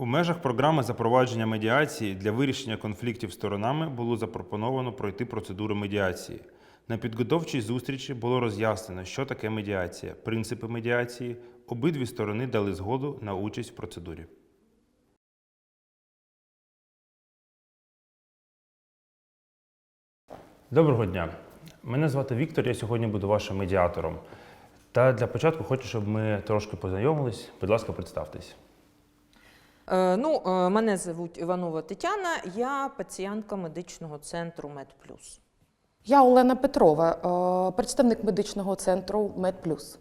У межах програми запровадження медіації для вирішення конфліктів сторонами було запропоновано пройти процедуру медіації. На підготовчій зустрічі було роз'яснено, що таке медіація, принципи медіації. Обидві сторони дали згоду на участь в процедурі. Доброго дня. Мене звати Віктор, я сьогодні буду вашим медіатором. Та для початку хочу, щоб ми трошки познайомились. Будь ласка, представтесь. Е, Ну, е, мене звуть Іванова Тетяна, я пацієнтка медичного центру МедПлюс. Я Олена Петрова, е, представник медичного центру МедПлюс.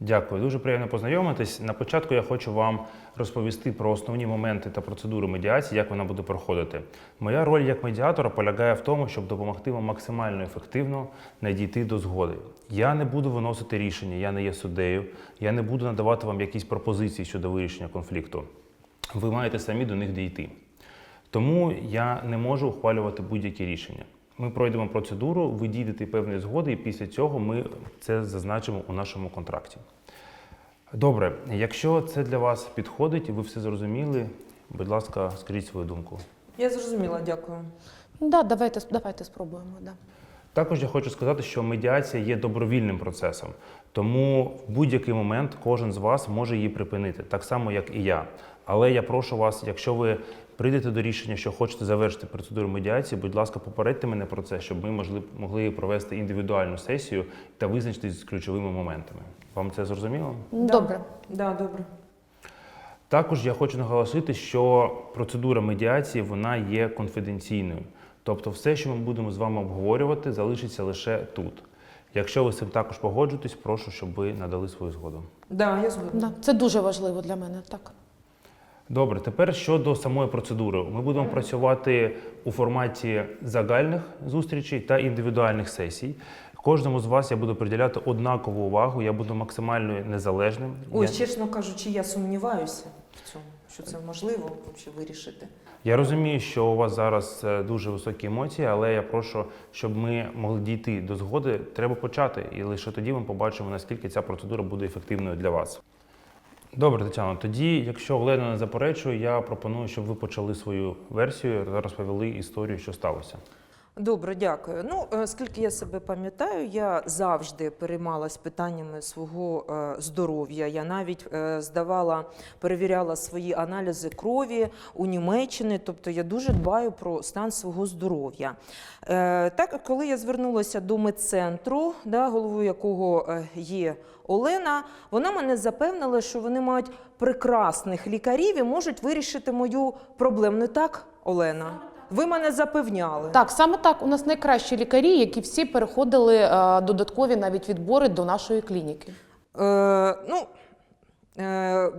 Дякую, дуже приємно познайомитись. На початку я хочу вам розповісти про основні моменти та процедуру медіації, як вона буде проходити. Моя роль як медіатора полягає в тому, щоб допомогти вам максимально ефективно надійти до згоди. Я не буду виносити рішення, я не є суддею, я не буду надавати вам якісь пропозиції щодо вирішення конфлікту. Ви маєте самі до них дійти. Тому я не можу ухвалювати будь-які рішення. Ми пройдемо процедуру, ви дійдете певної згоди, і після цього ми це зазначимо у нашому контракті. Добре, якщо це для вас підходить і ви все зрозуміли, будь ласка, скажіть свою думку. Я зрозуміла, дякую. Да, давайте, давайте спробуємо. Да. Також я хочу сказати, що медіація є добровільним процесом, тому в будь-який момент кожен з вас може її припинити, так само як і я. Але я прошу вас, якщо ви прийдете до рішення, що хочете завершити процедуру медіації, будь ласка, попередьте мене про це, щоб ми могли, могли провести індивідуальну сесію та визначитись з ключовими моментами. Вам це зрозуміло? Добре. Да, добре. Також я хочу наголосити, що процедура медіації вона є конфіденційною. Тобто, все, що ми будемо з вами обговорювати, залишиться лише тут. Якщо ви з цим також погоджуєтесь, прошу, щоб ви надали свою згоду. Да, я згодна. Да. Це дуже важливо для мене. Так. Добре, тепер щодо самої процедури. Ми будемо працювати у форматі загальних зустрічей та індивідуальних сесій. Кожному з вас я буду приділяти однакову увагу, я буду максимально незалежним. Ой, Я- чесно кажучи, я сумніваюся в цьому, що це можливо вирішити. Я розумію, що у вас зараз е, дуже високі емоції, але я прошу, щоб ми могли дійти до згоди. Треба почати, і лише тоді ми побачимо, наскільки ця процедура буде ефективною для вас. Добре, Тетяно, тоді, якщо Олена не заперечує, я пропоную, щоб ви почали свою версію та розповіли історію, що сталося. Добре, дякую. Ну, е, скільки я себе пам'ятаю, я завжди переймалась питаннями свого е, здоров'я. Я навіть е, здавала, перевіряла свої аналізи крові у Німеччині, тобто я дуже дбаю про стан свого здоров'я. Е, Так, коли я звернулася до медцентру, да, головою якого е, є Олена, вона мене запевнила, що вони мають прекрасних лікарів і можуть вирішити мою проблему. Не так, Олена? Ви мене запевняли. так, саме так. У нас найкращі лікарі, які всі переходили е, додаткові навіть відбори до нашої клініки. Е, ну,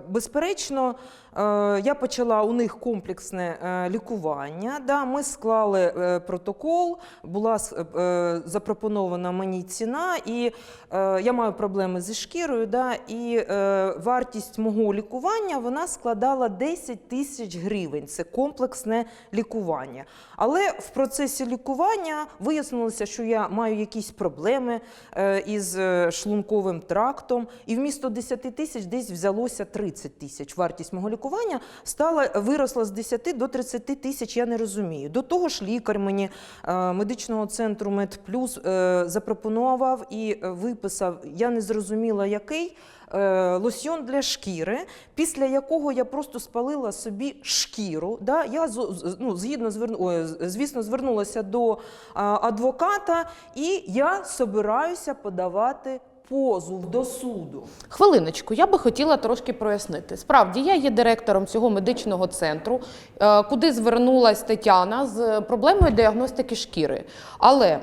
безперечно, е, я почала у них комплексне е, лікування. Да, ми склали е, протокол, була е, запропонована мені ціна, і е, я маю проблеми зі шкірою. Да, і е, вартість мого лікування вона складала 10 тисяч гривень. Це комплексне лікування. Але в процесі лікування вияснилося, що я маю якісь проблеми е, із е, шлунковим трактом, і вмісто 10 тисяч десь взялося 30 тисяч. Вартість мого лікування стала виросла з 10 до 30 тисяч. Я не розумію. До того ж, лікар мені е, медичного центру МедПлюс е, запропонував і е, виписав. Я не зрозуміла, який. Лосьйон для шкіри, після якого я просто спалила собі шкіру. Да? Я ну, згідно зверну, звісно, звернулася до адвоката, і я собираюся подавати позов до суду. Хвилиночку, я би хотіла трошки прояснити. Справді, я є директором цього медичного центру, е, куди звернулась Тетяна з проблемою діагностики шкіри. Але е,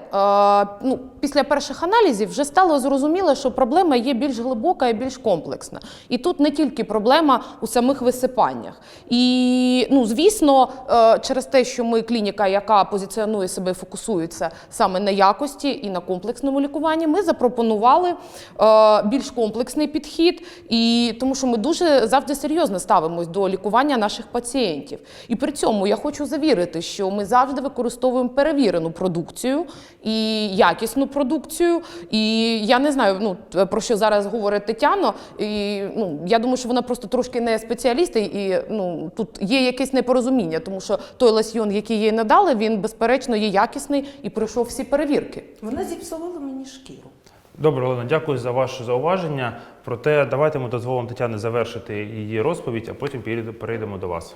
ну, після перших аналізів вже стало зрозуміло, що проблема є більш глибока і більш комплексна. І тут не тільки проблема у самих висипаннях. І, ну, звісно, е, через те, що ми клініка, яка позиціонує себе фокусується саме на якості і на комплексному лікуванні, ми запропонували е, більш комплексний підхід, і тому що ми дуже завжди серйозно ставимось до лікування наших пацієнтів. І при цьому я хочу завірити, що ми завжди використовуємо перевірену продукцію і якісну продукцію. І я не знаю, ну про що зараз говорить Тетяно. І ну я думаю, що вона просто трошки не спеціаліст, і ну тут є якесь непорозуміння, тому що той лосьйон, який їй надали, він безперечно є якісний і пройшов всі перевірки. Вона зіпсувала мені шкіру. Добре, Олена, дякую за ваше зауваження. Проте давайте ми дозволимо Тетяні завершити її розповідь, а потім перейде- перейдемо до вас.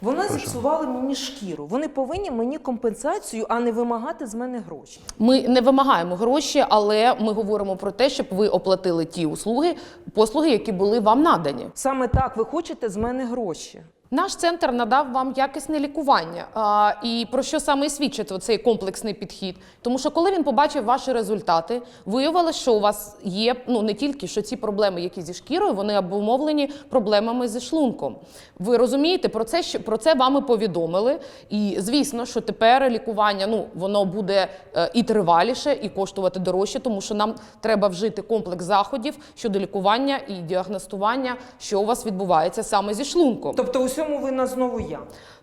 Вона зіпсувала мені шкіру. Вони повинні мені компенсацію, а не вимагати з мене гроші. Ми не вимагаємо гроші, але ми говоримо про те, щоб ви оплатили ті услуги, послуги, які були вам надані. Саме так ви хочете з мене гроші. Наш центр надав вам якісне лікування. А, і про що саме і свідчить цей комплексний підхід? Тому що коли він побачив ваші результати, виявилося, що у вас є ну не тільки що ці проблеми, які зі шкірою, вони обумовлені проблемами зі шлунком. Ви розумієте, про це що про це вами повідомили. І звісно, що тепер лікування ну воно буде е, і триваліше, і коштувати дорожче, тому що нам треба вжити комплекс заходів щодо лікування і діагностування, що у вас відбувається саме зі шлунком. Тобто, всьому вина знову я.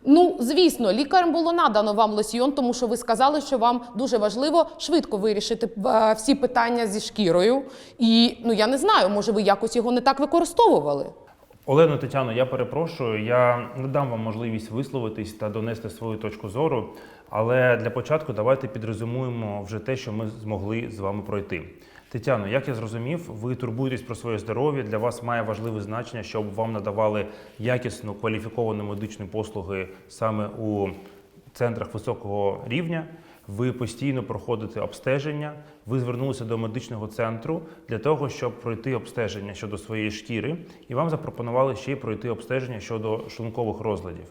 Ну, звісно, лікарем було надано вам лосьйон, тому що ви сказали, що вам дуже важливо швидко вирішити е, всі питання зі шкірою. І ну я не знаю, може ви якось його не так використовували. Олено Тетяно, я перепрошую. Я не дам вам можливість висловитись та донести свою точку зору. Але для початку давайте підрезюмуємо вже те, що ми змогли з вами пройти. Тетяно, як я зрозумів, ви турбуєтесь про своє здоров'я. Для вас має важливе значення, щоб вам надавали якісну кваліфіковану медичну послуги саме у центрах високого рівня. Ви постійно проходите обстеження. Ви звернулися до медичного центру для того, щоб пройти обстеження щодо своєї шкіри, і вам запропонували ще й пройти обстеження щодо шлункових розладів.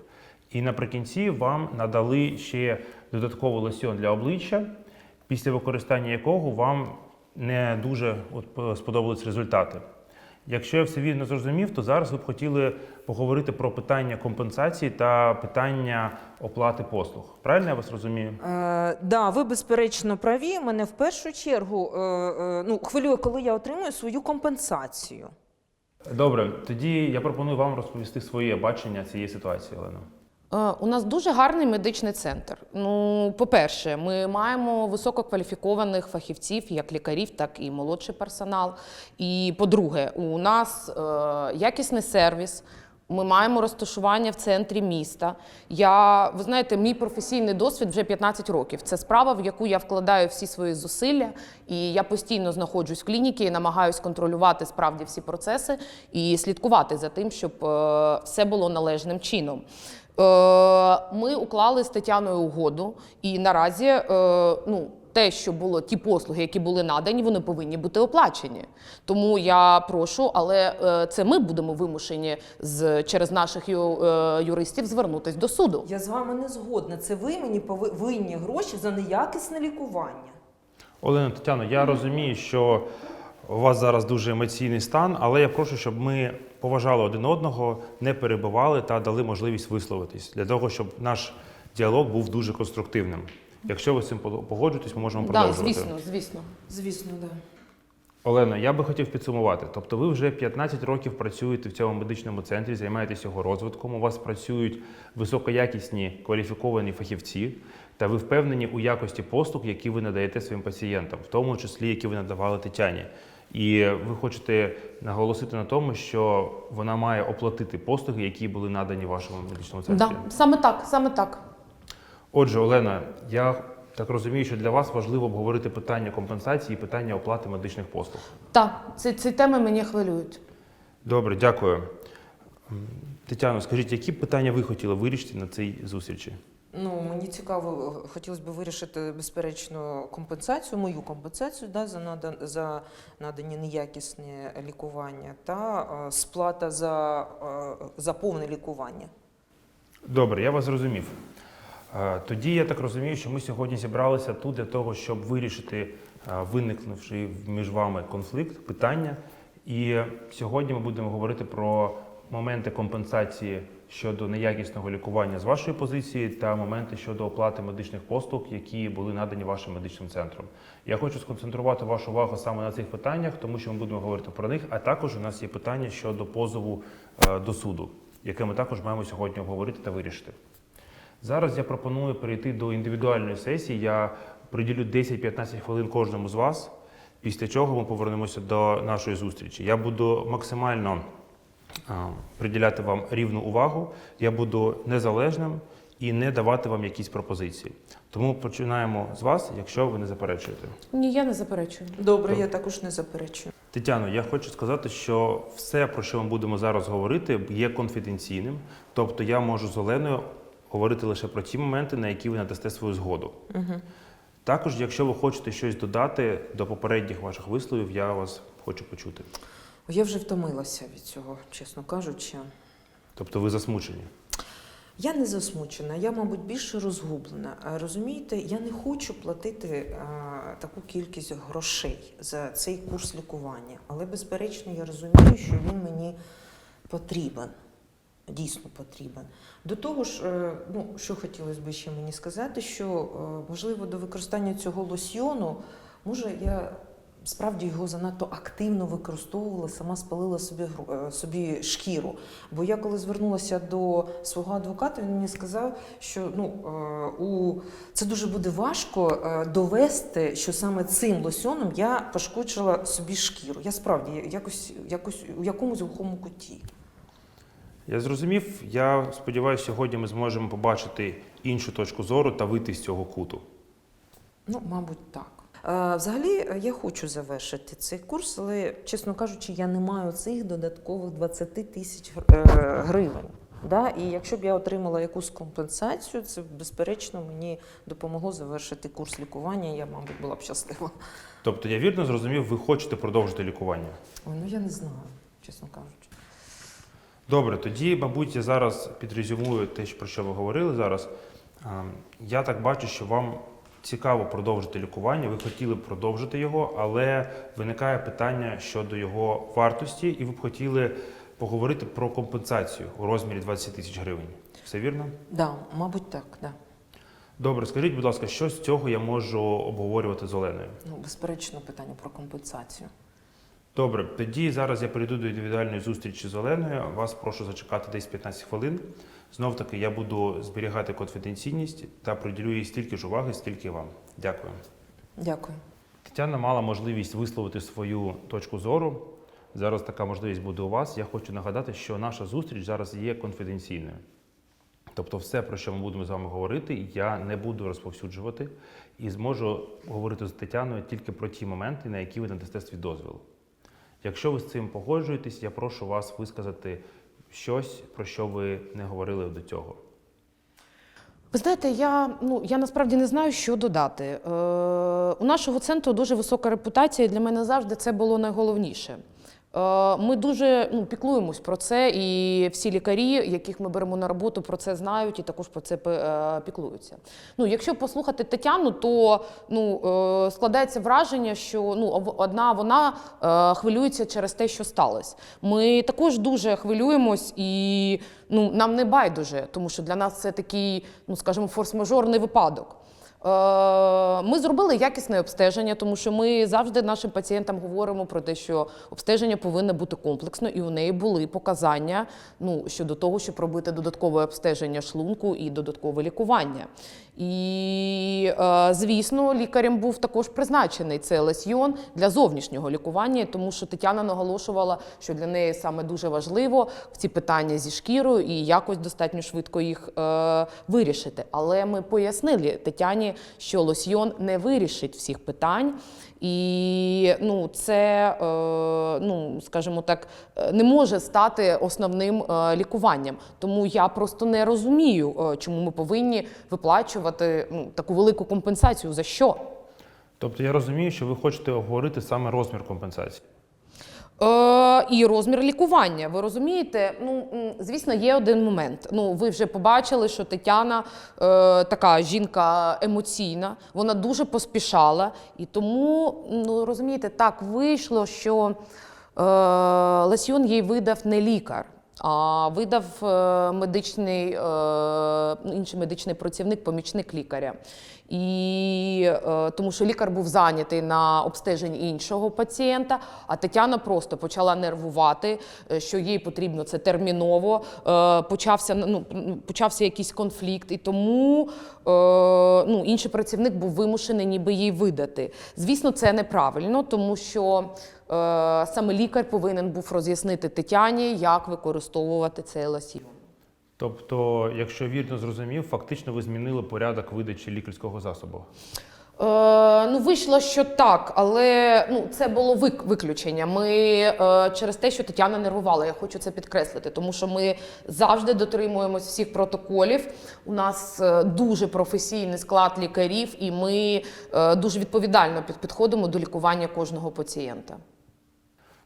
І наприкінці вам надали ще додатковий лосьон для обличчя, після використання якого вам не дуже от, сподобались результати. Якщо я все вірно зрозумів, то зараз ви б хотіли поговорити про питання компенсації та питання оплати послуг. Правильно я вас розумію? Е, да, ви безперечно праві. Мене в першу чергу е, е, ну, хвилює, коли я отримую свою компенсацію. Добре, тоді я пропоную вам розповісти своє бачення цієї ситуації, Олена. Е, У нас дуже гарний медичний центр. Ну, по-перше, ми маємо висококваліфікованих фахівців, як лікарів, так і молодший персонал. І по-друге, у нас е, якісний сервіс. Ми маємо розташування в центрі міста. Я, ви знаєте, мій професійний досвід вже 15 років. Це справа, в яку я вкладаю всі свої зусилля, і я постійно знаходжусь в клініці і намагаюся контролювати справді всі процеси і слідкувати за тим, щоб е, все було належним чином. Е, Ми уклали з Тетяною угоду, і наразі е, ну, те, що було ті послуги, які були надані, вони повинні бути оплачені. Тому я прошу, але е, це ми будемо вимушені з через наших е, юристів звернутись до суду. Я з вами не згодна. Це ви мені пови- винні гроші за неякісне лікування. Олена Тетяно, я розумію, що у вас зараз дуже емоційний стан, але я прошу, щоб ми поважали один одного, не перебивали та дали можливість висловитись для того, щоб наш діалог був дуже конструктивним. Якщо ви з цим погоджуєтесь, ми можемо Да, продовжувати. звісно, звісно. Звісно. Да. Олено, я би хотів підсумувати. Тобто, ви вже 15 років працюєте в цьому медичному центрі, займаєтесь його розвитком. У вас працюють високоякісні кваліфіковані фахівці, та ви впевнені у якості послуг, які ви надаєте своїм пацієнтам, в тому числі які ви надавали Тетяні. І ви хочете наголосити на тому, що вона має оплатити послуги, які були надані вашому медичному центрі. Да, саме так, саме так. Отже, Олена, я так розумію, що для вас важливо обговорити питання компенсації і питання оплати медичних послуг. Так, ці, ці теми мене хвилюють. Добре, дякую. Тетяно, скажіть, які питання ви хотіли вирішити на цій зустрічі? Ну, мені цікаво, хотілося б вирішити безперечно компенсацію, мою компенсацію да, за, надан, за надані неякісні лікування та е, сплата за, е, за повне лікування. Добре, я вас зрозумів. Е, Тоді я так розумію, що ми сьогодні зібралися тут для того, щоб вирішити е, виникнувший між вами конфлікт, питання. І сьогодні ми будемо говорити про моменти компенсації щодо неякісного лікування з вашої позиції та моменти щодо оплати медичних послуг, які були надані вашим медичним центром. Я хочу сконцентрувати вашу увагу саме на цих питаннях, тому що ми будемо говорити про них. А також у нас є питання щодо позову е, до суду, яке ми також маємо сьогодні обговорити та вирішити. Зараз я пропоную перейти до індивідуальної сесії. Я приділю 10-15 хвилин кожному з вас, після чого ми повернемося до нашої зустрічі. Я буду максимально а, приділяти вам рівну увагу, я буду незалежним і не давати вам якісь пропозиції. Тому починаємо з вас, якщо ви не заперечуєте. Ні, я не заперечую. Добре, я також не заперечую. Тетяно, я хочу сказати, що все, про що ми будемо зараз говорити, є конфіденційним. Тобто я можу з Оленою говорити лише про ті моменти, на які ви надасте свою згоду. Угу. Також, якщо ви хочете щось додати до попередніх ваших висловів, я вас хочу почути. Я вже втомилася від цього, чесно кажучи. Тобто ви засмучені. Я не засмучена, я, мабуть, більше розгублена. Розумієте, я не хочу платити а, таку кількість грошей за цей курс лікування. Але, безперечно, я розумію, що він мені потрібен. Дійсно потрібен. До того ж, е, ну, що хотілося б ще мені сказати, що е, можливо до використання цього лосьйону, може, я справді його занадто активно використовувала, сама спалила собі, е, собі шкіру. Бо я коли звернулася до свого адвоката, він мені сказав, що ну, у... це дуже буде важко довести, що саме цим лосьоном я пошкоджила собі шкіру. Я справді якось, якось у якомусь глухому куті. Я зрозумів. Я сподіваюся, сьогодні ми зможемо побачити іншу точку зору та вийти з цього куту. Ну, мабуть, так. Е, Взагалі, е, я хочу завершити цей курс, але, чесно кажучи, я не маю цих додаткових 20 тисяч е, гривень. Да? І якщо б я отримала якусь компенсацію, це безперечно мені допомогло завершити курс лікування. Я, мабуть, була б щаслива. Тобто, я вірно зрозумів, ви хочете продовжити лікування. Ой, ну я не знаю, чесно кажучи. Добре, тоді, мабуть, я зараз підрезюмую те, про що ви говорили зараз. Я так бачу, що вам цікаво продовжити лікування, ви хотіли б продовжити його, але виникає питання щодо його вартості, і ви б хотіли поговорити про компенсацію у розмірі 20 тисяч гривень. Все вірно? Да, мабуть, так, да. Добре, скажіть, будь ласка, що з цього я можу обговорювати з Оленою? Ну, безперечно, питання про компенсацію. Добре, тоді зараз я перейду до індивідуальної зустрічі з Оленою. Вас прошу зачекати десь 15 хвилин. Знов таки я буду зберігати конфіденційність та приділю їй стільки ж уваги, стільки вам. Дякую. Дякую. Тетяна мала можливість висловити свою точку зору. Зараз така можливість буде у вас. Я хочу нагадати, що наша зустріч зараз є конфіденційною. Тобто, все, про що ми будемо з вами говорити, я не буду розповсюджувати і зможу говорити з Тетяною тільки про ті моменти, на які ви надасте свій дозвіл. Якщо ви з цим погоджуєтесь, я прошу вас висказати щось, про що ви не говорили до цього. Ви знаєте, я, ну, я насправді не знаю, що додати. Е, у нашого центру дуже висока репутація, і для мене завжди це було найголовніше. Е, Ми дуже ну, піклуємось про це, і всі лікарі, яких ми беремо на роботу, про це знають і також про це е, піклуються. Ну, якщо послухати Тетяну, то ну, е, складається враження, що ну, одна вона хвилюється через те, що сталося. Ми також дуже хвилюємось і ну, нам не байдуже, тому що для нас це такий, ну скажімо, форс-мажорний випадок. Е, Ми зробили якісне обстеження, тому що ми завжди нашим пацієнтам говоримо про те, що обстеження повинно бути комплексно, і у неї були показання ну, щодо того, щоб робити додаткове обстеження шлунку і додаткове лікування. І, е, звісно, лікарем був також призначений цей лесьйон для зовнішнього лікування, тому що Тетяна наголошувала, що для неї саме дуже важливо ці питання зі шкірою і якось достатньо швидко їх е, вирішити. Але ми пояснили Тетяні, що лосьйон не вирішить всіх питань. І ну, це, е, ну, скажімо так, е, не може стати основним е, лікуванням. Тому я просто не розумію, чому ми повинні виплачувати ну, таку велику компенсацію. За що? Тобто я розумію, що ви хочете обговорити саме розмір компенсації. Е, і розмір лікування. Ви розумієте? Ну, звісно, є один момент. Ну, ви вже побачили, що Тетяна е, така жінка емоційна, вона дуже поспішала. І тому, ну розумієте, так вийшло, що е, Ласьйон їй видав не лікар. А видав е, медичний, е, інший медичний працівник, помічник лікаря. І е, тому що лікар був зайнятий на обстеженні іншого пацієнта, а Тетяна просто почала нервувати, е, що їй потрібно це терміново. Е, почався ну, почався якийсь конфлікт, і тому ну, інший працівник був вимушений ніби їй видати. Звісно, це неправильно, тому що саме лікар повинен був роз'яснити Тетяні, як використовувати цей лосьйон. Тобто, якщо вірно зрозумів, фактично ви змінили порядок видачі лікарського засобу. Е, ну, вийшло, що так, але ну, це було вик- виключення. Ми е, через те, що Тетяна нервувала, я хочу це підкреслити, тому що ми завжди дотримуємось всіх протоколів. У нас е, дуже професійний склад лікарів, і ми е, дуже відповідально під- підходимо до лікування кожного пацієнта.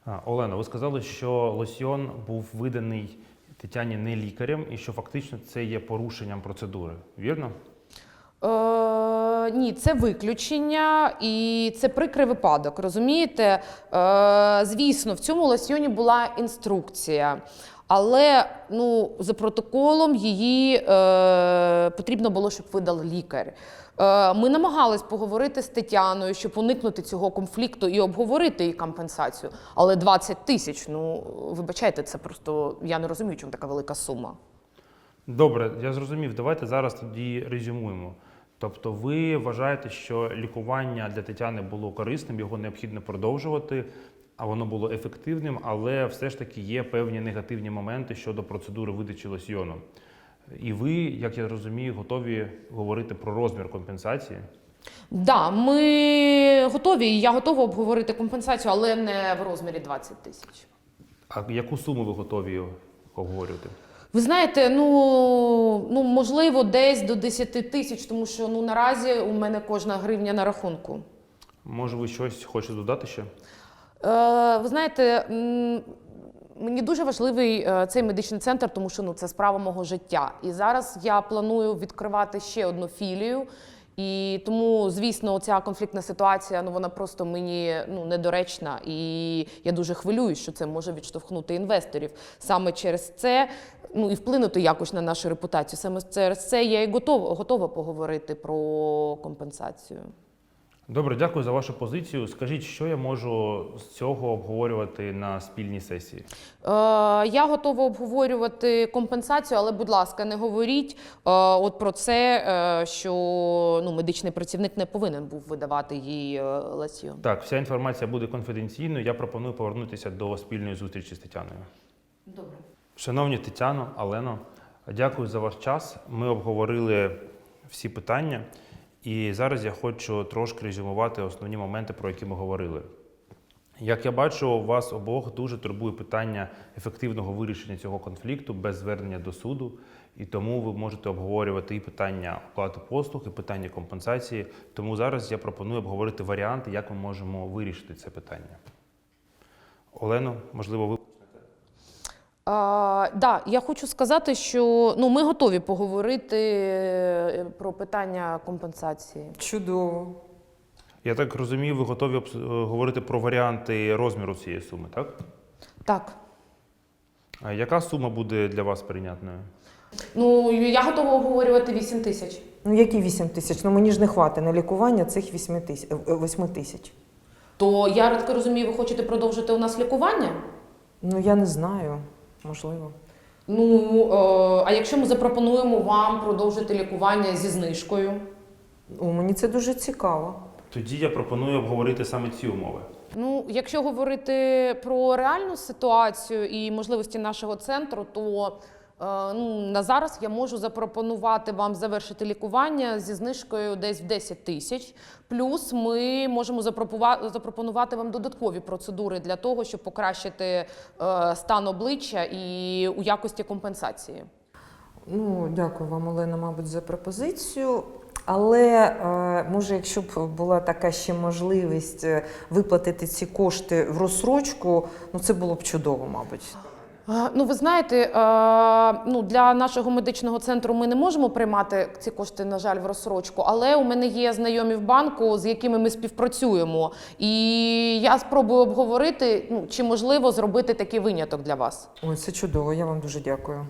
А, Олена, ви сказали, що лосьйон був виданий Тетяні не лікарем, і що фактично це є порушенням процедури. Вірно? Е, ні, це виключення і це прикрий випадок. Розумієте? Е, звісно, в цьому лосьйоні була інструкція, але ну, за протоколом її е, потрібно було, щоб видав лікар. Е, ми намагались поговорити з Тетяною, щоб уникнути цього конфлікту і обговорити її компенсацію. Але 20 тисяч, ну вибачайте, це просто я не розумію, чому така велика сума. Добре, я зрозумів. Давайте зараз тоді резюмуємо. Тобто, ви вважаєте, що лікування для Тетяни було корисним, його необхідно продовжувати, а воно було ефективним, але все ж таки є певні негативні моменти щодо процедури видачі лосьйону. І ви, як я розумію, готові говорити про розмір компенсації. Да, ми готові, я готова обговорити компенсацію, але не в розмірі 20 тисяч. А яку суму ви готові обговорювати? Ви знаєте, ну, ну можливо, десь до 10 тисяч, тому що ну наразі у мене кожна гривня на рахунку. Може, ви щось хочете додати ще? Е, ви знаєте, мені дуже важливий е, цей медичний центр, тому що ну, це справа мого життя. І зараз я планую відкривати ще одну філію. І тому, звісно, ця конфліктна ситуація ну вона просто мені ну недоречна, і я дуже хвилююсь, що це може відштовхнути інвесторів. Саме через це ну і вплинути якось на нашу репутацію. Саме через це я і готова, готова поговорити про компенсацію. Добре, дякую за вашу позицію. Скажіть, що я можу з цього обговорювати на спільній сесії? Е, я готова обговорювати компенсацію, але, будь ласка, не говоріть е, от про це, е, що ну, медичний працівник не повинен був видавати їй е, лосьйон. Так, вся інформація буде конфіденційною. Я пропоную повернутися до спільної зустрічі з Тетяною. Добре. Шановні Тетяно, Алено, дякую за ваш час. Ми обговорили всі питання, і зараз я хочу трошки резюмувати основні моменти, про які ми говорили. Як я бачу, вас обох дуже турбує питання ефективного вирішення цього конфлікту без звернення до суду, і тому ви можете обговорювати і питання оплати послуг, і питання компенсації. Тому зараз я пропоную обговорити варіанти, як ми можемо вирішити це питання. Олено, можливо, ви А, да, я хочу сказати, що ну, ми готові поговорити е, про питання компенсації. Чудово. Я так розумію, ви готові е, говорити про варіанти розміру цієї суми, так? Так. А яка сума буде для вас прийнятною? Ну, я готова обговорювати 8 тисяч. Ну які 8 тисяч? Ну мені ж не хватить на лікування цих 8 тисяч. 8 тисяч. То я так розумію, ви хочете продовжити у нас лікування? Ну я не знаю, можливо. Ну, е, а якщо ми запропонуємо вам продовжити лікування зі знижкою? О, мені це дуже цікаво. Тоді я пропоную обговорити саме ці умови. Ну, якщо говорити про реальну ситуацію і можливості нашого центру, то ну, на зараз я можу запропонувати вам завершити лікування зі знижкою десь в 10 тисяч. Плюс ми можемо запропонувати вам додаткові процедури для того, щоб покращити е, стан обличчя і у якості компенсації. Ну, дякую вам, Олена, мабуть, за пропозицію. Але е, може, якщо б була така ще можливість е, виплатити ці кошти в розсрочку, ну це було б чудово, мабуть. Ну, ви знаєте, ну, для нашого медичного центру ми не можемо приймати ці кошти, на жаль, в розсрочку, але у мене є знайомі в банку, з якими ми співпрацюємо. І я спробую обговорити, ну, чи можливо зробити такий виняток для вас. Ой, це чудово, я вам дуже дякую.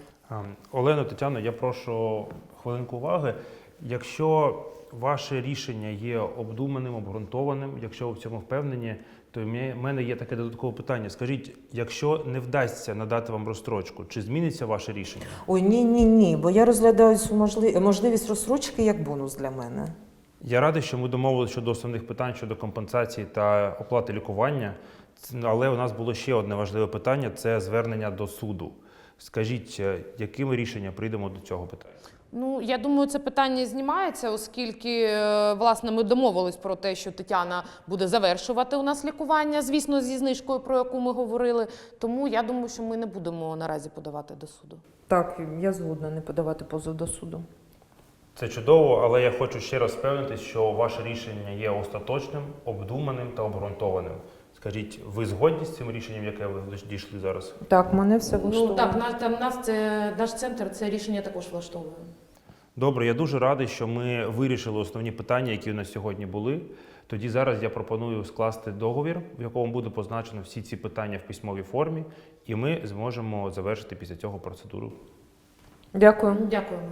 Олено, Тетяно, я прошу хвилинку уваги. Якщо ваше рішення є обдуманим, обґрунтованим, якщо ви в цьому впевнені, то в мене- є таке додаткове питання. Скажіть, якщо не вдасться надати вам розстрочку, чи зміниться ваше рішення? Ой, ні, ні, ні, бо я розглядаю можливість розсрочки як бонус для мене. Я радий, що ми домовилися щодо основних питань щодо компенсації та оплати лікування. Але у нас було ще одне важливе питання це звернення до суду. Скажіть, е, якими рішеннями прийдемо до цього питання? Ну, я думаю, це питання знімається, оскільки е, власне ми домовились про те, що Тетяна буде завершувати у нас лікування, звісно, зі знижкою, про яку ми говорили. Тому я думаю, що ми не будемо наразі подавати до суду. Так, я згодна не подавати позов до суду. Це чудово, але я хочу ще раз впевнитись, що ваше рішення є остаточним, обдуманим та обґрунтованим. Скажіть, ви згодні з цим рішенням, яке ви дійшли зараз? Так, мене все влаштовує. Ну так, наш там нас це наш центр це рішення також влаштовує. Добре, я дуже радий, що ми вирішили основні питання, які у нас сьогодні були. Тоді зараз я пропоную скласти договір, в якому буде позначено всі ці питання в письмовій формі, і ми зможемо завершити після цього процедуру. Дякую. Дякуємо.